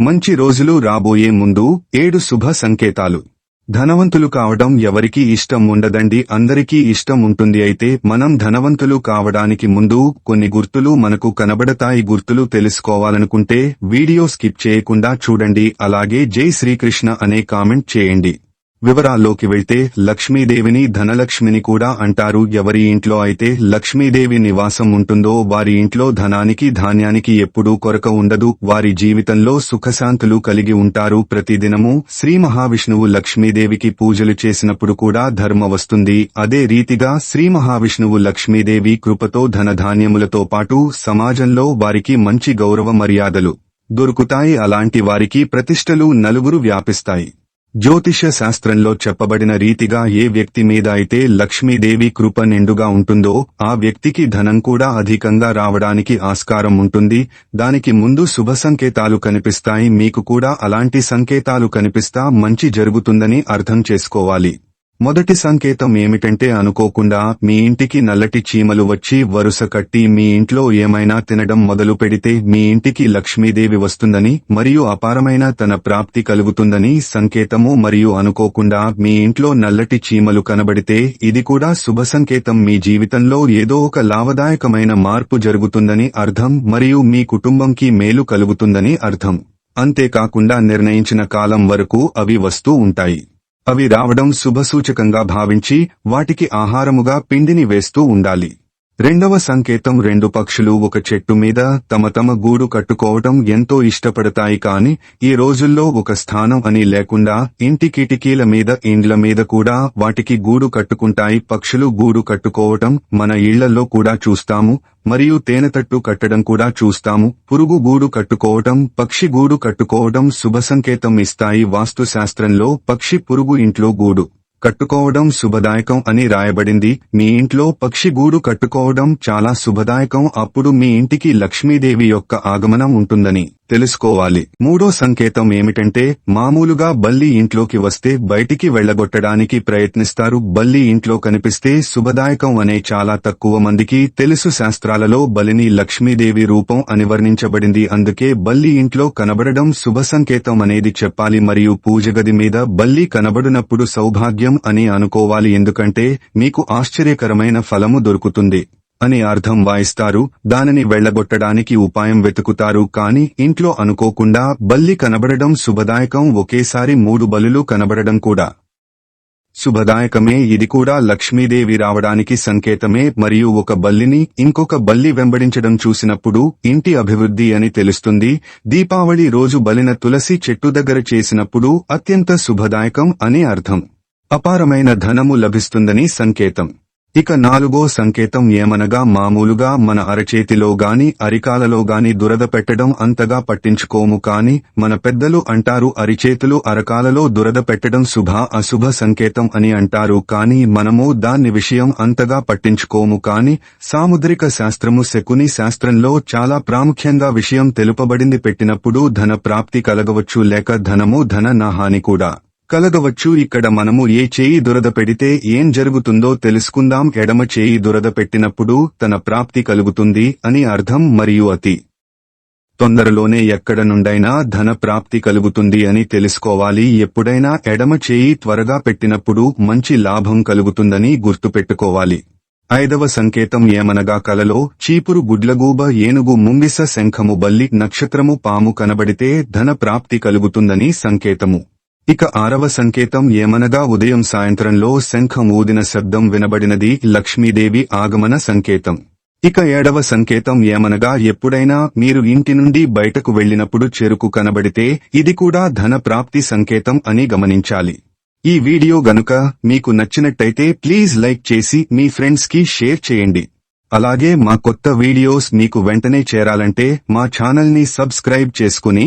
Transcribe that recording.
మంచి రోజులు రాబోయే ముందు ఏడు శుభ సంకేతాలు. ధనవంతులు కావడం ఎవరికీ ఇష్టం ఉండదండి అందరికీ ఇష్టం ఉంటుంది అయితే మనం ధనవంతులు కావడానికి ముందు కొన్ని గుర్తులు మనకు కనబడతాయి గుర్తులు తెలుసుకోవాలనుకుంటే వీడియో స్కిప్ చేయకుండా చూడండి అలాగే జై శ్రీకృష్ణ అనే కామెంట్ చేయండి. వివరాల్లోకి వెళ్తే లక్ష్మీదేవిని ధనలక్ష్మిని కూడా అంటారు. ఎవరి ఇంట్లో అయితే లక్ష్మీదేవి నివాసం ఉంటుందో వారి ఇంట్లో ధనానికి ధాన్యానికి ఎప్పుడూ కొరక ఉండదు. వారి జీవితంలో సుఖశాంతులు కలిగి ఉంటారు. ప్రతిదినము శ్రీ మహావిష్ణువు లక్ష్మీదేవికి పూజలు చేసినప్పుడు కూడా ధర్మ వస్తుంది. అదే రీతిగా శ్రీ మహావిష్ణువు లక్ష్మీదేవి కృపతో ధనధాన్యములతో పాటు సమాజంలో వారికి మంచి గౌరవ మర్యాదలు దొరుకుతాయి. అలాంటి వారికి ప్రతిష్టలు నలుగురు వ్యాపిస్తాయి. జ్యోతిష శాస్త్రంలో చెప్పబడిన రీతిగా ఏ వ్యక్తి మీద అయితే లక్ష్మీదేవి కృప నిండుగా ఉంటుందో ఆ వ్యక్తికి ధనం కూడా అధికంగా రావడానికి ఆస్కారం ఉంటుంది. దానికి ముందు శుభ సంకేతాలు కనిపిస్తాయి. మీకు కూడా అలాంటి సంకేతాలు కనిపిస్తా మంచి జరుగుతుందని అర్థం చేసుకోవాలి. మొదటి సంకేతం ఏమిటంటే అనుకోకుండా మీ ఇంటికి నల్లటి చీమలు వచ్చి వరుస కట్టి మీ ఇంట్లో ఏమైనా తినడం మొదలు పెడితే మీ ఇంటికి లక్ష్మీదేవి వస్తుందని మరియు అపారమైన తన ప్రాప్తి కలుగుతుందని సంకేతము మరియు అనుకోకుండా మీ ఇంట్లో నల్లటి చీమలు కనబడితే ఇది కూడా శుభ సంకేతం. మీ జీవితంలో ఏదో ఒక లాభదాయకమైన మార్పు జరుగుతుందని అర్థం మరియు మీ కుటుంబంకి మేలు కలుగుతుందని అర్థం. అంతేకాకుండా నిర్ణయించిన కాలం వరకు అవి వస్తూ ఉంటాయి. అవి రావడం శుభసూచకంగా భావించి వాటికి ఆహారముగా పిండిని వేస్తూ ఉండాలి. రెండవ సంకేతం రెండు పక్షులు ఒక చెట్టు మీద తమ తమ గూడు కట్టుకోవటం ఎంతో ఇష్టపడతాయి కాని ఈ రోజుల్లో ఒక స్థానం అని లేకుండా ఇంటి కిటికీల మీద ఇండ్ల మీద కూడా వాటికి గూడు కట్టుకుంటాయి. పక్షులు గూడు కట్టుకోవటం మన ఇళ్ళలో కూడా చూస్తాము మరియు తేనెతట్టు కట్టడం కూడా చూస్తాము. పురుగు గూడు కట్టుకోవటం పక్షి గూడు కట్టుకోవటం శుభ సంకేతం ఇస్తాయి. వాస్తు శాస్త్రంలో పక్షి పురుగు ఇంట్లో గూడు. కట్టుకోవడం శుభదాయకం అని రాయబడింది. మీ ఇంట్లో పక్షి గూడు కట్టుకోవడం చాలా శుభదాయకం. అప్పుడు మీ ఇంటికి లక్ష్మీదేవి యొక్క ఆగమనం ఉంటుందని తెలుసుకోవాలి. మూడో సంకేతం ఏమిటంటే మామూలుగా బల్లి ఇంట్లోకి వస్తే బయటికి వెళ్ళగొట్టడానికి ప్రయత్నిస్తారు. బల్లి ఇంట్లో కనిపిస్తే శుభదాయకం అనే చాలా తక్కువ మందికి తెలుసు. శాస్త్రాలలో బలిని లక్ష్మీదేవి రూపం అని వర్ణించబడింది. అందుకే బల్లి ఇంట్లో కనబడడం శుభ సంకేతం అనేది చెప్పాలి. మరియు పూజగది మీద బల్లి కనబడినప్పుడు సౌభాగ్యం అని అనుకోవాలి ఎందుకంటే మీకు ఆశ్చర్యకరమైన ఫలము దొరుకుతుంది అని అర్థం వాయిస్తారు. దానిని వెళ్ళగొట్టడానికి ఉపాయం వెతుకుతారు కాని ఇంట్లో అనుకోకుండా బల్లి కనబడడం శుభదాయకం. ఒకేసారి మూడు బలులు కనబడడం కూడా శుభదాయకమే. ఇది కూడా లక్ష్మీదేవి రావడానికి సంకేతమే. మరియు ఒక బల్లిని ఇంకొక బల్లి వెంబడించడం చూసినప్పుడు ఇంటి అభివృద్ధి అని తెలుస్తుంది. దీపావళి రోజు బలిన తులసి చెట్టు దగ్గర చేసినప్పుడు అత్యంత శుభదాయకం అని అర్థం. అపారమైన ధనము లభిస్తుందని సంకేతం. ఇక నాలుగో సంకేతం ఏమనగా మామూలుగా మన అరచేతిలో గాని అరికాలలో గాని దురద పెట్టడం అంతగా పట్టించుకోము కాని మన పెద్దలు అంటారు అరిచేతులు అరకాలలో దురద పెట్టడం శుభ అశుభ సంకేతం అని అంటారు కాని మనము దాన్ని విషయం అంతగా పట్టించుకోము కాని సాముద్రిక శాస్త్రము శకుని శాస్త్రంలో చాలా ప్రాముఖ్యంగా విషయం తెలుపబడింది పెట్టినప్పుడు ధన ప్రాప్తి కలగవచ్చు లేక ధనము ధన నాహాని కూడా. కలగవచ్చు. ఇక్కడ మనము ఏ చేయి దురద పెడితే ఏం జరుగుతుందో తెలుసుకుందాం. ఎడమ చేయి దురద పెట్టినప్పుడు తన ప్రాప్తి కలుగుతుంది అని అర్థం మరియు అతి తొందరలోనే ఎక్కడ నుండైనా ధన ప్రాప్తి కలుగుతుంది అని తెలుసుకోవాలి. ఎప్పుడైనా ఎడమ చేయి త్వరగా పెట్టినప్పుడు మంచి లాభం కలుగుతుందని గుర్తుపెట్టుకోవాలి. ఐదవ సంకేతం ఏమనగా కలలో చీపురు గుడ్లగూబ ఏనుగు ముంగిస శంఖము బల్లి నక్షత్రము పాము కనబడితే ధన ప్రాప్తి కలుగుతుందని సంకేతము. ఇక ఆరవ సంకేతం ఏమనగా ఉదయం సాయంత్రంలో శంఖం ఊదిన శబ్దం వినబడినది లక్ష్మీదేవి ఆగమన సంకేతం. ఇక ఏడవ సంకేతం ఏమనగా ఎప్పుడైనా మీరు ఇంటి నుండి బయటకు వెళ్ళినప్పుడు చెరుకు కనబడితే ఇది కూడా ధన ప్రాప్తి సంకేతం అని గమనించాలి. ఈ వీడియో గనుక మీకు నచ్చినట్టయితే ప్లీజ్ లైక్ చేసి మీ ఫ్రెండ్స్కి షేర్ చేయండి. అలాగే మా కొత్త వీడియోస్ మీకు వెంటనే చేరాలంటే మా ఛానల్ని సబ్స్క్రైబ్ చేసుకుని